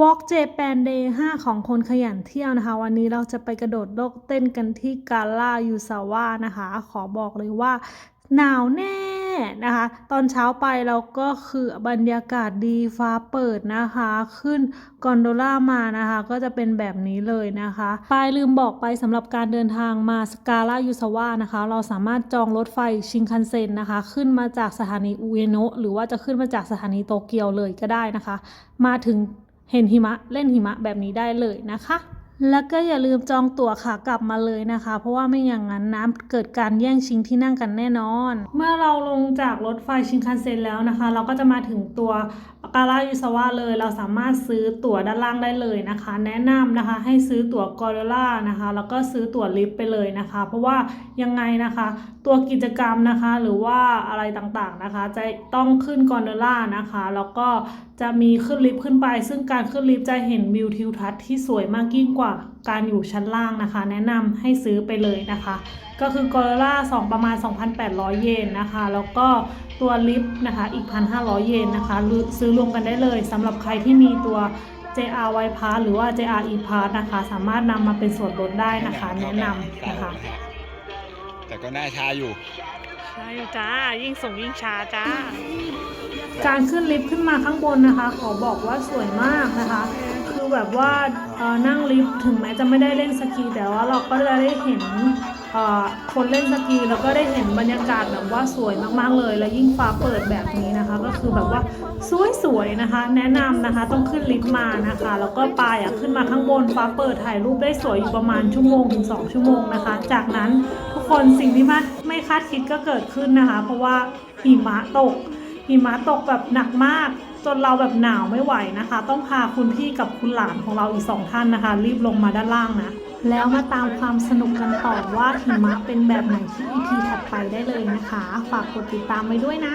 Walk Japan Day 5 ของคนขยันเที่ยวนะคะ วันนี้เราจะไปกระโดดโลกเต้นกันที่กาล่ายูซาวะนะคะ ขอบอกเลยว่าหนาวแน่นะคะ ตอนเช้าไปเราก็คือบรรยากาศดีฟ้าเปิดนะคะ ขึ้นกอนโดล่ามานะคะ ก็จะเป็นแบบนี้เลยนะคะปายลืมบอกไปสำหรับการเดินทางมาสกาล่ายูซาวะนะคะ เราสามารถจองรถไฟชินคันเซ็นนะคะ ขึ้นมาจากสถานีอุเอโนะหรือว่าจะขึ้นมาจากสถานีโตเกียวเลยก็ได้นะคะ มาถึง เห็นหิมะเล่นหิมะแบบนี้ได้เลยนะคะ แล้วก็อย่าลืมจองตั๋วขากลับมาเลยนะคะ เพราะว่าไม่อย่างนั้นนะเกิดการแย่งชิงที่นั่งกันแน่นอน เมื่อเราลงจากรถไฟชินคันเซ็นแล้วนะคะ เราก็จะมาถึงตัวกาลายุสวะเลย เราสามารถซื้อตั๋วด้านล่างได้เลยนะคะ แนะนำนะคะให้ซื้อตั๋วกอร์ล่านะคะ แล้วก็ซื้อตั๋วลิฟต์ไปเลยนะคะ เพราะว่ายังไงนะคะ ตัวกิจกรรมนะคะ หรือว่าอะไรต่างๆนะคะ จะต้องขึ้นกอนโดล่านะคะ แล้วก็จะมีขึ้นลิฟต์ขึ้นไป ซึ่งการขึ้นลิฟต์จะเห็นวิวทิวทัศน์ที่สวยมากยิ่งกว่าการอยู่ชั้นล่างนะคะ แนะนำให้ซื้อไปเลยนะคะ ก็คือกอร์ล่า2ประมาณ 2,800 เยนนะคะ แล้วก็ตัวลิฟต์นะคะอีก 1,500 เยนนะคะซื้อรวมกันได้เลยสำหรับใครที่มีตัว JR Y Pass หรือว่า JR E Pass นะคะ สามารถนำมาเป็นส่วนลดได้นะคะ แนะนำนะคะ แต่ก็น่าช้าอยู่ใช่จ้า ยิ่งส่งยิ่งช้าจ้า การขึ้นลิฟต์ขึ้นมาข้างบนนะคะ ขอบอกว่าสวยมากนะคะ คือแบบว่าเอ่อนั่งลิฟต์ถึงแม้จะไม่ได้เล่นสกี แต่ว่าเราก็จะได้เห็นเอ่อ คนเล่นสกีแล้วก็ได้เห็นบรรยากาศแบบว่าสวยมากๆเลย และยิ่งฟ้าเปิดแบบนี้นะคะ ก็คือแบบว่าสวยๆนะคะ แนะนำนะคะต้องขึ้นลิฟต์มานะคะ แล้วก็ปลายอะขึ้นมาข้างบนฟ้าเปิดถ่ายรูปได้สวยอยู่ประมาณชั่วโมงถึง 2 ชั่วโมงนะคะ จากนั้นทุกคนสิ่งที่ไม่คาดคิดก็เกิดขึ้นนะคะ เพราะว่าหิมะตก หิมะตกแบบหนักมาก จนเราแบบหนาวไม่ไหวนะคะ ต้องพาคุณพี่กับคุณหลานของเราอีกสองท่านนะคะ รีบลงมาด้านล่างนะ แล้วมาตามความสนุกกันต่อว่าหิมะเป็นแบบไหนที่ EP ถัดไปได้เลยนะคะ ฝากกดติดตามไว้ด้วยนะ